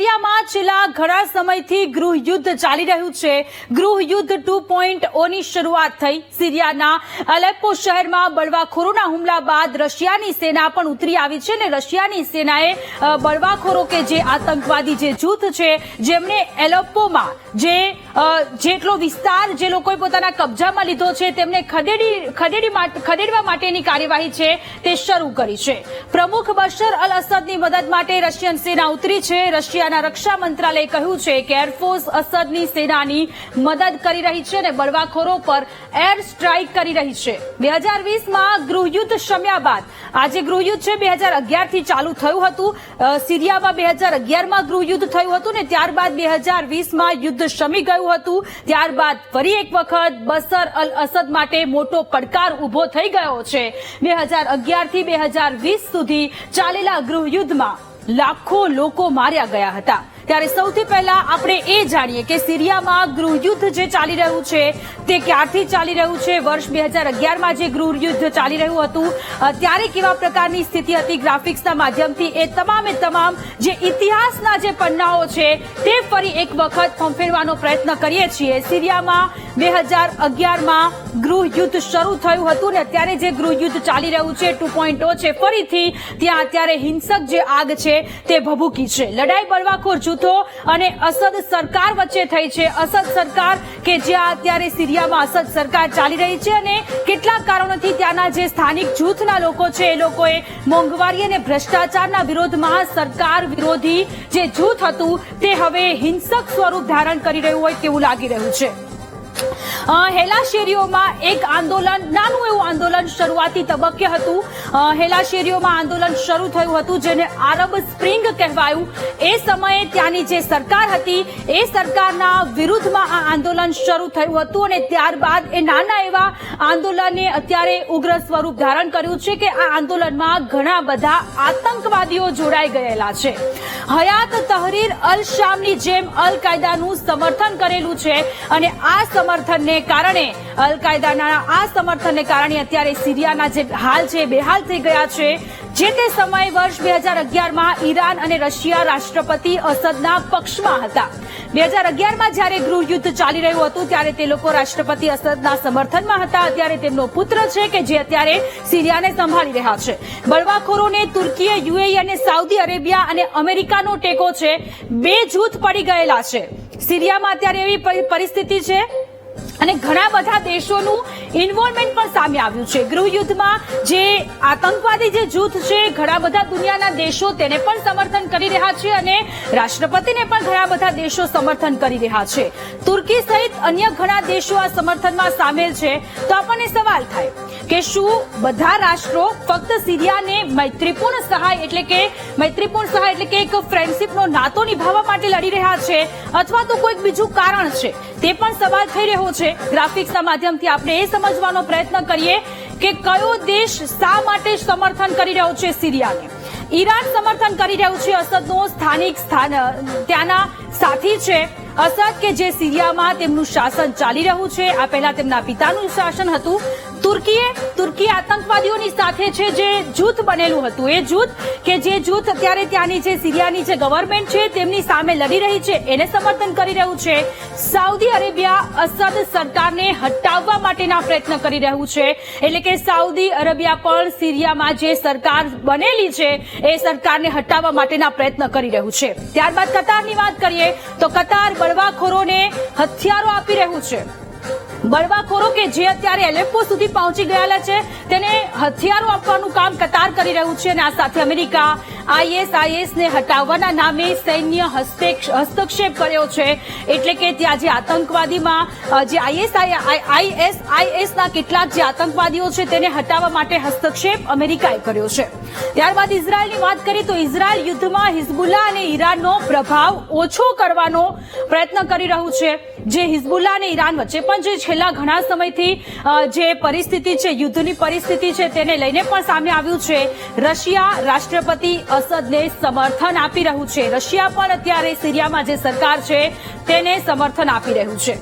સિરિયામાં છેલ્લા ઘણા સમયથી ગૃહ યુદ્ધ ચાલી રહ્યું છે. ગૃહ યુદ્ધ ટુ પોઈન્ટ ઓની શરૂઆત થઈ. સિરિયાના અલેપ્પો શહેરમાં બળવાખોરોના હુમલા બાદ રશિયાની સેના પણ ઉતરી આવી છે અને રશિયાની સેનાએ બળવાખોરો કે જે આતંકવાદી જે જૂથ છે જેમણે એલેપ્પોમાં જે જેટલો વિસ્તાર જે લોકોએ પોતાના કબજામાં લીધો છે, તેમને ખદેડી ખદેડી ખદેડવા માટેની કાર્યવાહી છે તે શરૂ કરી છે. પ્રમુખ બશર અલ અસદની મદદ માટે રશિયન સેના ઉતરી છે. રશિયાના રક્ષા મંત્રાલયે કહ્યું છે કે એરફોર્સ અસદની સેનાની મદદ કરી રહી છે અને બળવાખોરો પર એર સ્ટ્રાઇક કરી રહી છે. બે હજાર વીસમાં ગૃહયુદ્ધ શમ્યા બાદ, આજે ગૃહયુદ્ધ છે બે હજાર અગિયારથી ચાલુ થયું હતું. સિરિયામાં બે હજાર અગિયારમાં ગૃહયુદ્ધ થયું હતું ને ત્યારબાદ બે હજાર વીસમાં યુદ્ધ શમી ગયું હતું. ત્યારબાદ ફરી એક વખત બસર અલ અસદ માટે મોટો પડકાર ઊભો થઈ ગયો છે. બે હજાર અગિયારથી બે હજાર વીસ સુધી ચાલેલા ગૃહયુદ્ધમાં લાખો લોકો માર્યા ગયા હતા. ત્યારે સૌથી પહેલા આપણે એ જાણીએ કે સિરિયામાં ગૃહયુદ્ધ જે ચાલી રહ્યું છે, તે ક્યારથી ચાલી રહ્યું છે? વર્ષ બે હજાર અગિયારમાં જે ગૃહયુદ્ધ ચાલી રહ્યું હતું ત્યારે કેવા પ્રકારની સ્થિતિ હતી ગ્રાફિક્સના માધ્યમથી? એ તમામે તમામ જે ઇતિહાસના જે પન્નાઓ છે, તે ફરી એક વખત ફંફેરવાનો પ્રયત્ન કરીએ છીએ. સિરિયામાં બે હજાર અગિયારમાં ગૃહયુદ્ધ શરૂ થયું હતું ને અત્યારે જે ગૃહયુદ્ધ ચાલી રહ્યું છે, ટુ પોઈન્ટ છે, ફરીથી ત્યાં અત્યારે હિંસક જે આગ છે, તે ભભૂકી છે. લડાઈ બળવાખોર જૂથો અને અસદ સરકાર વચ્ચે થઈ છે. અસદ સરકાર કે જ્યાં અત્યારે સિરિયામાં અસદ સરકાર ચાલી રહી છે અને કેટલાક કારણોથી ત્યાંના જે સ્થાનિક જૂથના લોકો છે, એ લોકોએ મોંઘવારી અને ભ્રષ્ટાચારના વિરોધમાં સરકાર વિરોધી જે જૂથ હતું, તે હવે હિંસક સ્વરૂપ ધારણ કરી રહ્યું હોય તેવું લાગી રહ્યું છે. હેલા શેરીઓમાં એક આંદોલન, નાનું એવું આંદોલન શરૂઆતી તબક્કે હતું. હેલા આંદોલન શરૂ થયું હતું, જેને આરબ સ્પ્રિંગ કહેવાયું. એ સમયે ત્યાંની જે સરકાર હતી, એ સરકારના વિરુદ્ધમાં આ આંદોલન શરૂ થયું હતું અને ત્યારબાદ એ નાના એવા આંદોલને અત્યારે ઉગ્ર સ્વરૂપ ધારણ કર્યું છે કે આ આંદોલનમાં ઘણા બધા આતંકવાદીઓ જોડાઈ ગયેલા છે. હયાત તહરીર અલ શામની જેમ અલ કાયદાનું સમર્થન કરેલું છે અને આ સમર્થનને કારણે અલ કાયદાના આ સમર્થનને કારણે અત્યારે સિરિયાના જે હાલ છે, બેહાલ થઈ ગયા છે. જે તે સમયે વર્ષ બે હજાર અગિયારમાં ઈરાન અને રશિયા રાષ્ટ્રપતિ અસદના પક્ષમાં હતા. બે હજાર અગિયારમાં જ્યારે ગૃહયુદ્ધ ચાલી રહ્યું હતું, ત્યારે તે લોકો રાષ્ટ્રપતિ અસદના સમર્થનમાં હતા. અત્યારે તેમનો પુત્ર છે કે જે અત્યારે સિરિયાને સંભાળી રહ્યા છે. બળવાખોરોને તુર્કીએ, યુએઈ અને સાઉદી અરેબિયા અને અમેરિકાનો ટેકો છે. બે જૂથ પડી ગયેલા છે. સિરિયામાં અત્યારે એવી પરી- પરિસ્થિતિ છે અને ઘણા બધા દેશોનું ઇન્વોલ્વમેન્ટ પણ સામે આવ્યું છે. ગૃહયુદ્ધમાં જે આતંકવાદી જે જૂથ છે, ઘણા બધા દુનિયાના દેશો તેને પણ સમર્થન કરી રહ્યા છે અને રાષ્ટ્રપતિને પણ ઘણા બધા દેશો સમર્થન કરી રહ્યા છે. તુર્કી સહિત અન્ય ઘણા દેશો આ સમર્થનમાં સામેલ છે. તો આપણને સવાલ થાય કે શું બધા રાષ્ટ્રો ફક્ત સિરિયાને મૈત્રીપૂર્ણ સહાય એટલે કે મૈત્રીપૂર્ણ સહાય એટલે કે એક ફ્રેન્ડશીપનો નાતો નિભાવવા માટે લડી રહ્યા છે અથવા તો કોઈક બીજું કારણ છે? તે પણ સવાલ થઈ રહ્યો છે. ગ્રાફિક્સના માધ્યમથી આપણે એ સમજવાનો પ્રયત્ન કરીએ કે કયો દેશ શા માટે સમર્થન કરી રહ્યો છે સિરિયાને? ઈરાન સમર્થન કરી રહ્યું છે અસદનો સ્થાનિક સ્થાન, ત્યાંના સાથી છે અસદ કે જે સિરિયામાં તેમનું શાસન ચાલી રહ્યું છે. આ પહેલા તેમના પિતાનું શાસન હતું. તુર્કીએ તુર્કી આતંકવાદીઓની સાથે છે જે જૂથ બનેલું હતું. એ જૂથ કે જે જૂથ અત્યારે ત્યાંની જે સિરિયાની જે ગવર્મેન્ટ છે તેમની સામે લડી રહી છે, એને સમર્થન કરી રહ્યું છે. સાઉદી અરેબિયા અસદ સરકારને હટાવવા માટેના પ્રયત્ન કરી રહ્યું છે. એટલે કે સાઉદી અરેબિયા પણ સિરિયામાં જે સરકાર બનેલી છે, એ સરકારને હટાવવા માટેના પ્રયત્ન કરી રહ્યું છે. ત્યારબાદ કતારની વાત કરીએ તો કતાર બળવાખોરોને હથિયારો આપી રહ્યું છે. બળવાખોરો કે જે અત્યારે એલેપ્પો સુધી પહોંચી ગયેલા છે, તેને હથિયારો આપવાનું કામ કતાર કરી રહ્યું છે અને આ સાથે અમેરિકા આઈએસઆઈએસ ને હટાવવાના નામે સૈન્ય હસ્તેક- હસ્તક્ષેપ કર્યો છે. એટલે કે ત્યાં જે આતંકવાદીમાં જે આઈએસઆઈએસ ના કેટલાક જે આતંકવાદીઓ છે, તેને હટાવવા માટે હસ્તક્ષેપ અમેરિકાએ કર્યો છે. ત્યારબાદ ઇઝરાયલની વાત કરીએ તો ઇઝરાયલ યુદ્ધમાં હિઝબુલ્લા અને ઈરાનનો પ્રભાવ ઓછો કરવાનો પ્રયત્ન કરી રહ્યું છે. જે હિઝબુલ્લા અને ઈરાન વચ્ચે પણ જે છેલ્લા ઘણા સમયથી જે પરિસ્થિતિ છે, યુદ્ધની પરિસ્થિતિ છે, તેને લઈને પણ સામે આવ્યું છે. રશિયા રાષ્ટ્રપતિ અસદને સમર્થન આપી રહ્યું છે. રશિયા પણ અત્યારે સિરિયામાં જે સરકાર છે, તેને સમર્થન આપી રહ્યું છે.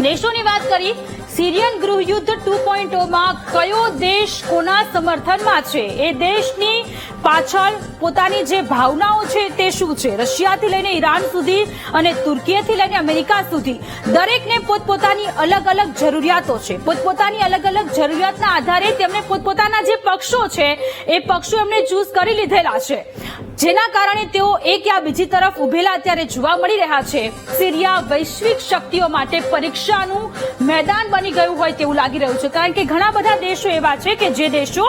દેશોની વાત કરી સિરિયન ગૃહયુદ્ધ ટુ પોઈન્ટમાં કયો દેશ કોના સમર્થનમાં છે? એ દેશની પાછળ પોતાની જે ભાવનાઓ છે તે શું છે? રશિયાથી લઈને ઈરાન સુધી અને તુર્કીથી લઈને અમેરિકા સુધી દરેકને પોતપોતાની અલગ અલગ જરૂરિયાતો છે. પોતપોતાની અલગ અલગ જરૂરિયાતના આધારે તેમણે પોતપોતાના જે પક્ષો છે, એ પક્ષો એમણે ચૂઝ કરી લીધેલા છે. જેના કારણે તેઓ એક યા બીજી તરફ ઉભેલા અત્યારે જોવા મળી રહ્યા છે. સિરિયા વૈશ્વિક શક્તિઓ માટે પરીક્ષાનું મેદાન બની ગયું હોય તેવું લાગી રહ્યું છે. કારણ કે ઘણા બધા દેશો એવા છે કે જે દેશો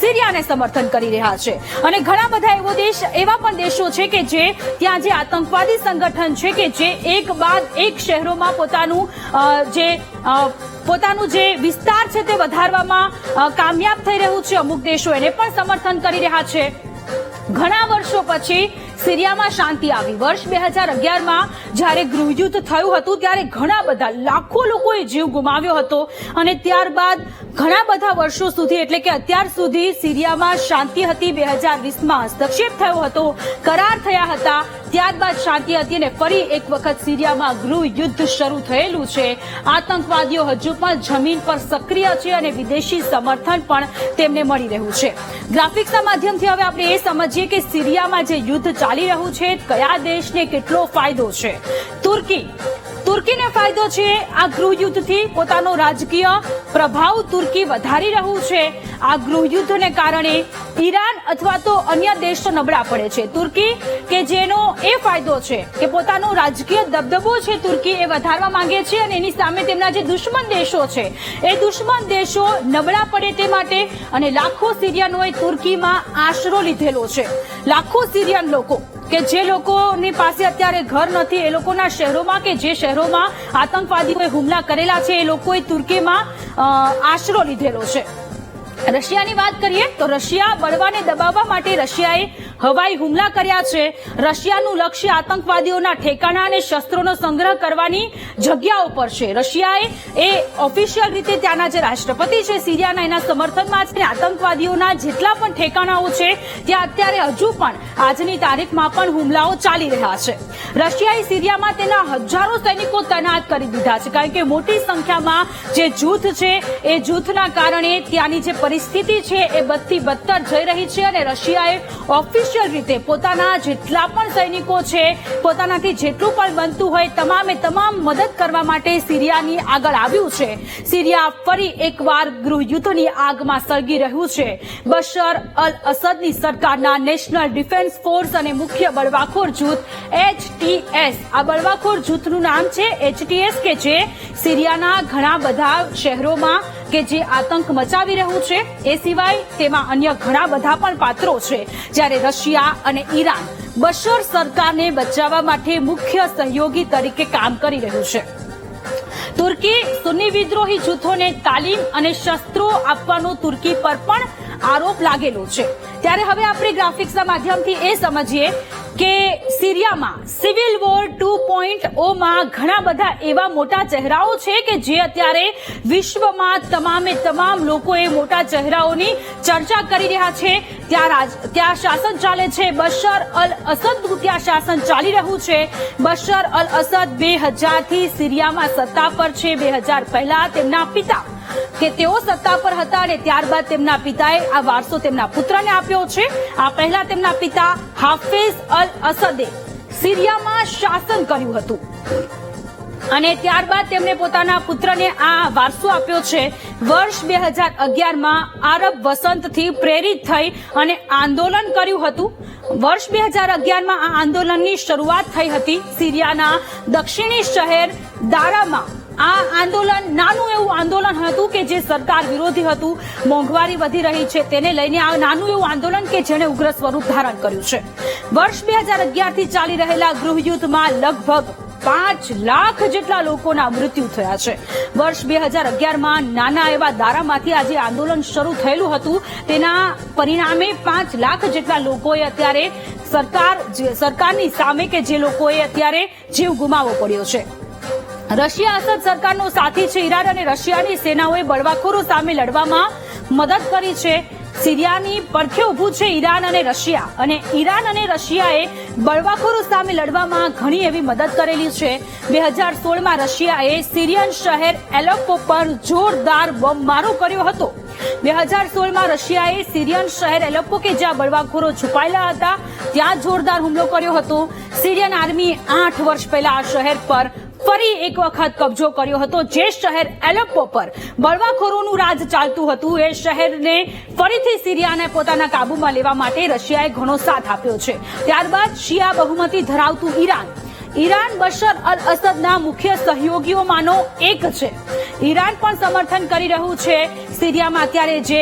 સિરિયાને સમર્થન કરી રહ્યા છે. અને ઘણા બધા એવો દેશ, એવા પણ દેશો છે કે જે ત્યાં જે આતંકવાદી સંગઠન છે કે જે એક બાદ એક શહેરોમાં પોતાનું જે પોતાનું જે વિસ્તાર છે તે વધારવામાં કામયાબ થઈ રહ્યું છે. અમુક દેશો એને પણ સમર્થન કરી રહ્યા છે. ઘણા વર્ષો પછી સિરિયામાં શાંતિ આવી. વર્ષ બે હજાર અગિયારમાં જ્યારે ગૃહયુદ્ધ થયું હતું, ત્યારે ઘણા બધા લાખો લોકોએ જીવ ગુમાવ્યો હતો અને ત્યારબાદ ઘણા બધા વર્ષો સુધી, એટલે કે અત્યાર સુધી સિરિયામાં શાંતિ હતી. બે હજાર વીસમાં હસ્તક્ષેપ થયો હતો, કરાર થયા હતા. ત્યારબાદ શાંતિ હતી અને ફરી એક વખત સિરિયામાં ગૃહયુદ્ધ શરૂ થયેલું છે. આતંકવાદીઓ હજુ પણ જમીન પર સક્રિય છે અને વિદેશી સમર્થન પણ તેમને મળી રહ્યું છે. ગ્રાફિક્સના માધ્યમથી હવે આપણે એ સમજીએ કે સિરિયામાં જે યુદ્ધ ચાલી રહ્યું છે, કયા દેશને કેટલો ફાયદો છે? તુર્કી. તુર્કીને ફાયદો છે આ ગૃહ યુદ્ધથી પોતાનો રાજકીય પ્રભાવ તુર્કી વધારી રહ્યું છે. આ ગૃહયુદ્ધને કારણે ઈરાન અથવા તો અન્ય દેશો નબળા પડે છે. તુર્કી, કે જેનો એ ફાયદો છે કે પોતાનો રાજકીય દબદબો છે તુર્કી એ વધારવા માંગે છે અને એની સામે તેમના જે દુશ્મન દેશો છે, એ દુશ્મન દેશો નબળા પડે તે માટે અને લાખો સિરિયનોએ તુર્કીમાં આશરો લીધેલો છે. લાખો સિરિયન લોકો, કે જે લોકોની પાસે અત્યારે ઘર નથી, એ લોકોના શહેરોમાં કે જે શહેરોમાં આતંકવાદીઓએ હુમલા કરેલા છે, એ લોકોએ તુર્કીમાં આશરો લીધેલો છે. રશિયાની વાત કરીએ તો રશિયા બળવાને દબાવવા માટે રશિયાએ હવાઈ હુમલા કર્યા છે. રશિયાનું લક્ષ્ય આતંકવાદીઓના ઠેકાણા અને શસ્ત્રોનો સંગ્રહ કરવાની જગ્યાઓ પર છે. રશિયાએ એ ઓફિશિયલ રીતે ત્યાંના જે રાષ્ટ્રપતિ છે, સિરિયાના એના સમર્થનમાં છે. આતંકવાદીઓના જેટલા પણ ઠેકાણાઓ છે, ત્યાં અત્યારે હજુ પણ આજની તારીખમાં પણ હુમલાઓ ચાલી રહ્યા છે. રશિયાએ સિરિયામાં તેના હજારો સૈનિકો તૈનાત કરી દીધા છે. કારણ કે મોટી સંખ્યામાં જે જૂથ છે, એ જૂથના કારણે ત્યાંની જે પરિસ્થિતિ છે, એ બધી બદતર જઈ રહી છે અને રશિયાએ ઓફિશિયલ રીતે પોતાના જેટલા પણ સૈનિકો છે, પોતાનાથી જેટલું પણ બનતું હોય તમામે તમામ મદદ કરવા માટે સિરિયાની આગળ આવ્યું છે. સિરિયા ફરી એકવાર ગૃહયુદ્ધની આગમાં સળગી રહ્યું છે. બશર અલ અસદની સરકારના નેશનલ ડિફેન્સ ફોર્સ અને મુખ્ય બળવાખોર જૂથ એચટીએસ આ બળવાખોર જૂથનું નામ છે એચટીએસ કે જે સિરિયાના ઘણા બધા શહેરોમાં કે જે આતંક મચાવી રહ્યું છે, એ સિવાય તેમાં અન્ય ઘણા બધા પણ પાત્રો છે. જ્યારે રશિયા અને ઈરાન બશર સરકારને બચાવવા માટે મુખ્ય સહયોગી તરીકે કામ કરી રહ્યું છે. તુર્કી સુન્ની વિદ્રોહી જૂથોને તાલીમ અને શસ્ત્રો આપવાનો તુર્કી પર પણ આરોપ લાગેલો છે. ત્યારે હવે આપણે ગ્રાફિક્સના માધ્યમથી એ સમજીએ કે સિરિયામાં સિવિલ વોર ટુ પોઈન્ટ ઓમાં ઘણા બધા એવા મોટા ચહેરાઓ છે કે જે અત્યારે વિશ્વમાં તમામે તમામ લોકો એ મોટા ચહેરાઓની ચર્ચા કરી રહ્યા છે. ત્યાં રાજ, ત્યાં શાસન ચાલે છે. બશર અલ અસદનું ત્યાં શાસન ચાલી રહ્યું છે. બશર અલ અસદ બે હજારથી સિરિયામાં સત્તા પર છે. બે હજાર પહેલા તેમના પિતા કે તેઓ સત્તા પર હતા અને ત્યારબાદ તેમના પિતાએ આ વારસો તેમના પુત્રને આપ્યો છે. આ પહેલા તેમના પિતા હાફિઝ અલ અસદે સિરિયામાં શાસન કર્યું હતું. અને ત્યારબાદ તેમણે પોતાના પુત્રને આ વારસો આપ્યો છે. વર્ષ બે હજાર અગિયારમાં આરબ વસંતથી પ્રેરિત થઈ અને આંદોલન કર્યું હતું. વર્ષ બે હજાર અગિયારમાં આ આંદોલનની શરૂઆત થઈ હતી સિરિયાના દક્ષિણી શહેર દારામાં. આ આંદોલન, નાનું એવું આંદોલન હતું કે જે સરકાર વિરોધી હતું, મોંઘવારી વધી રહી છે, તેને લઈને આ નાનું એવું આંદોલન કે જેણે ઉગ્ર સ્વરૂપ ધારણ કર્યું છે. વર્ષ બે હજાર અગિયારથી ચાલી રહેલા ગૃહયુદ્ધમાં લગભગ પાંચ લાખ જેટલા લોકોના મૃત્યુ થયા છે. વર્ષ બે હજાર અગિયારમાં નાના એવા દારામાંથી આજે આંદોલન શરૂ થયેલું હતું. તેના પરિણામે પાંચ લાખ જેટલા લોકોએ અત્યારે સરકાર, જે- સરકારની સામે કે જે લોકોએ અત્યારે જીવ ગુમાવવો પડ્યો છે. રશિયા અસદ સરકારનો સાથી છે ઈરાન અને રશિયાની સેનાઓએ બળવાખોરો સામે લડવામાં મદદ કરી છે. સિરિયાની પડખે ઊભું છે ઈરાન અને રશિયા અને ઈરાન અને રશિયાએ બળવાખોરો સામે લડવામાં ઘણી એવી મદદ કરેલી છે. બે હજાર સોળમાં રશિયાએ સિરિયન શહેર એલોપો પર જોરદાર બોમ્બમારો કર્યો હતો. બે હજાર સોળમાં રશિયાએ સિરિયન શહેર એલોપો કે જ્યાં બળવાખોરો છુપાયેલા હતા, ત્યાં જોરદાર હુમલો કર્યો હતો. સિરિયન આર્મીએ આઠ વર્ષ પહેલા આ શહેર પર ફરી એક વખત કબજો કર્યો હતો જે શહેર એલેપ્પો પર બળવાખોરોનું રાજ ચાલતું હતું. એ શહેરને ફરીથી સિરિયાને પોતાના કાબુમાં લેવા માટે રશિયાએ ઘણો સાથ આપ્યો છે. ત્યારબાદ શિયા બહુમતી ધરાવતું ઈરાન. ઈરાન બશર અલ અસદના મુખ્ય સહયોગીઓમાંનો એક છે. ઈરાન પણ સમર્થન કરી રહ્યું છે. સિરિયામાં અત્યારે જે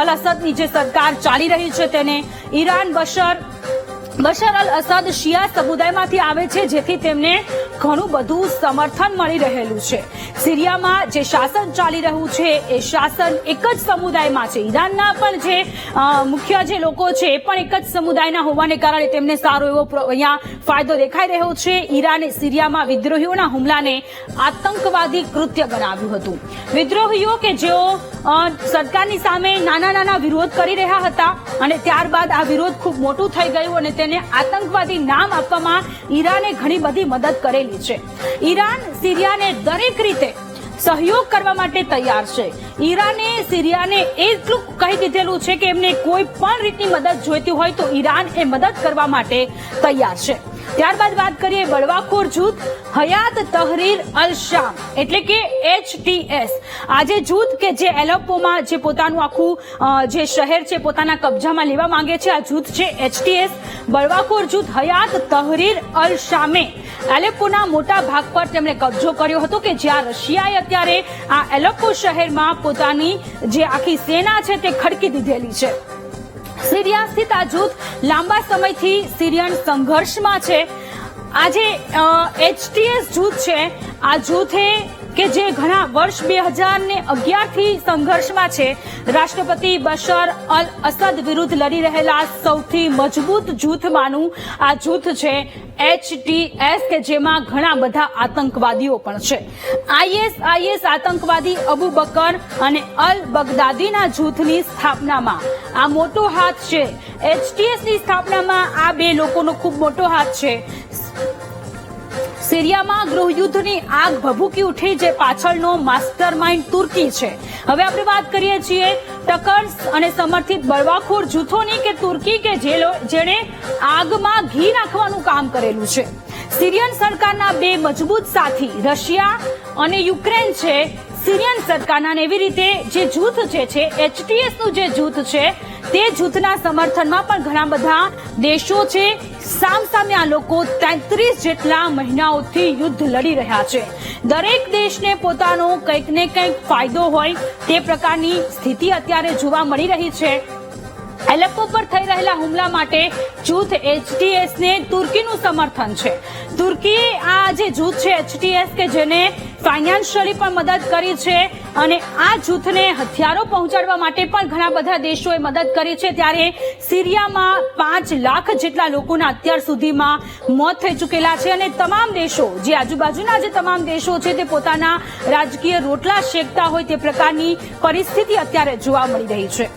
અલ અસદની જે સરકાર ચાલી રહી છે તેને ઈરાન બશર બશર અલ અસદ શિયા સમુદાયમાંથી આવે છે, જેથી તેમને ઘણું બધું સમર્થન મળી રહેલું છે. સિરિયામાં જે શાસન ચાલી રહ્યું છે, એ શાસન એક જ સમુદાયમાં છે. ઈરાનના પણ જે મુખ્ય જે લોકો છે, એ પણ એક જ સમુદાયના હોવાને કારણે તેમને સારો એવો અહીંયા ફાયદો દેખાઈ રહ્યો છે. ઈરાને સિરિયામાં વિદ્રોહીઓના હુમલાને આતંકવાદી કૃત્ય ગણાવ્યું હતું. વિદ્રોહીઓ કે જેઓ સરકારની સામે નાના નાના વિરોધ કરી રહ્યા હતા અને ત્યારબાદ આ વિરોધ ખૂબ મોટું થઈ ગયું અને તેને આતંકવાદી નામ આપવામાં ઈરાને ઘણી બધી મદદ કરેલી છે. ઈરાન સિરિયાને દરેક રીતે સહયોગ કરવા માટે તૈયાર છે. ઈરાને સિરિયાને એટલું કહી દીધેલું છે કે એમને કોઈ પણ રીતની મદદ જોઈતી હોય તો ઈરાન એ મદદ કરવા માટે તૈયાર છે. ત્યારબાદ વાત કરીએ બળવાખોર જૂથ હયાત તહરીર અલ શામ એટલે કે એચટીએસ આ જે જૂથ કે જે એલોપોમાં જે પોતાનું આખું જે શહેર છે પોતાના કબજામાં લેવા માંગે છે, આ જૂથ છે એચટીએસ બળવાખોર જૂથ હયાત તહરીર અલ શામે. એલેપોના મોટા ભાગ પર તેમણે કબજો કર્યો હતો કે જ્યાં રશિયાએ અત્યારે આ એલેપો શહેરમાં પોતાની જે આખી સેના છે તે ખડકી દીધેલી છે. સિરિયા સ્થિત આ જૂથ લાંબા સમયથી સિરિયન સંઘર્ષમાં છે. આજે એચટીએસ જૂથ છે. આ જૂથે કે જે ઘણા વર્ષ બે હજાર ને અગિયારથી સંઘર્ષમાં છે. રાષ્ટ્રપતિ બશર અલ અસદ વિરુદ્ધ લડી રહેલા સૌથી મજબૂત જૂથમાંનું આ જૂથ છે એચટીએસ કે જેમાં ઘણા બધા આતંકવાદીઓ પણ છે. આઈએસઆઈએસ આતંકવાદી અબુ બકર અને અલ બગદાદીના જૂથની સ્થાપનામાં આ મોટો હાથ છે. એચટીએસની સ્થાપનામાં આ બે લોકોનો ખૂબ મોટો હાથ છે. સિરિયામાં ગૃહયુદ્ધની આગ ભભૂકી ઉઠી જે પાછળનો માસ્ટર માઇન્ડ તુર્કી છે. હવે આપણે વાત કરીએ છીએ ટકર્સ અને સમર્થિત બળવાખોર જૂથોની કે તુર્કી કે જેણે આગમાં ઘી નાખવાનું કામ કરેલું છે. સિરિયન સરકારના બે મજબૂત સાથી રશિયા અને યુક્રેન છે સિરિયન સરકારનાને એવી રીતે જે જૂથ જે છે એચટીએસનું જે જૂથ છે, તે જૂથના સમર્થનમાં પણ ઘણા બધા દેશો છે, સામસામે આ લોકો તેત્રીસ જેટલા મહિનાઓથી યુદ્ધ લડી રહ્યા છે. દરેક દેશને પોતાનો કંઈક ને કંઈક ફાયદો હોય તે પ્રકારની સ્થિતિ અત્યારે જોવા મળી રહી છે. એલેપો પર થઈ રહેલા હુમલા માટે જૂથ એચટીએસ ને તુર્કીનું સમર્થન છે. તુર્કીએ આ જે જૂથ છે એચટીએસ કે જેને ફાઇનાન્શિયલી પણ મદદ કરી છે અને આ જૂથને હથિયારો પહોંચાડવા માટે પણ ઘણા બધા દેશોએ મદદ કરી છે. ત્યારે સિરિયામાં પાંચ લાખ જેટલા લોકોના અત્યાર સુધીમાં મોત થઈ ચૂકેલા છે અને તમામ દેશો, જે આજુબાજુના જે તમામ દેશો છે તે પોતાના રાજકીય રોટલા શેકતા હોય તે પ્રકારની પરિસ્થિતિ અત્યારે જોવા મળી રહી છે.